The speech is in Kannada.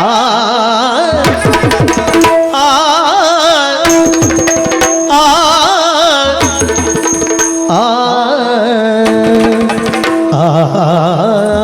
ಆ ಆ